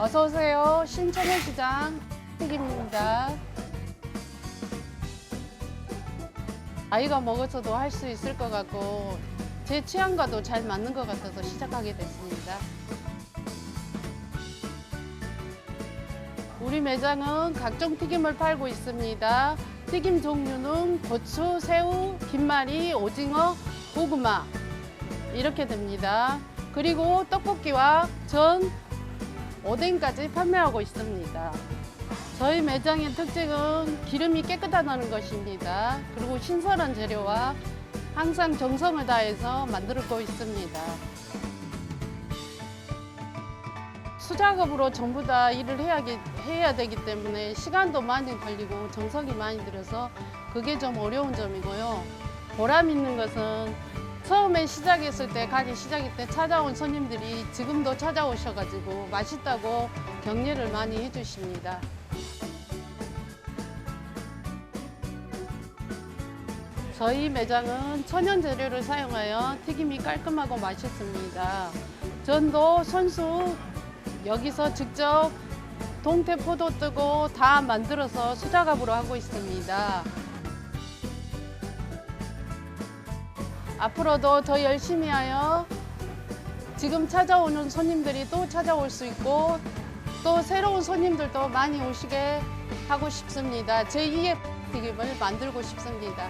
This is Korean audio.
어서 오세요. 신천해시장 튀김입니다. 아이가 먹어서도 할 수 있을 것 같고 제 취향과도 잘 맞는 것 같아서 시작하게 됐습니다. 우리 매장은 각종 튀김을 팔고 있습니다. 튀김 종류는 고추, 새우, 김말이, 오징어, 고구마 이렇게 됩니다. 그리고 떡볶이와 전, 오뎅까지 판매하고 있습니다. 저희 매장의 특징은 기름이 깨끗하다는 것입니다. 그리고 신선한 재료와 항상 정성을 다해서 만들고 있습니다. 수작업으로 전부 다 일을 해야, 되기 때문에 시간도 많이 걸리고 정성이 많이 들어서 그게 좀 어려운 점이고요. 보람 있는 것은 처음에 시작했을 때, 가게 시작할 때 찾아온 손님들이 지금도 찾아오셔가지고 맛있다고 격려를 많이 해주십니다. 저희 매장은 천연 재료를 사용하여 튀김이 깔끔하고 맛있습니다. 전도 손수 여기서 직접 동태 포도 뜨고 다 만들어서 수작업으로 하고 있습니다. 앞으로도 더 열심히 하여 지금 찾아오는 손님들이 또 찾아올 수 있고 또 새로운 손님들도 많이 오시게 하고 싶습니다. 제2의 튀김을 만들고 싶습니다.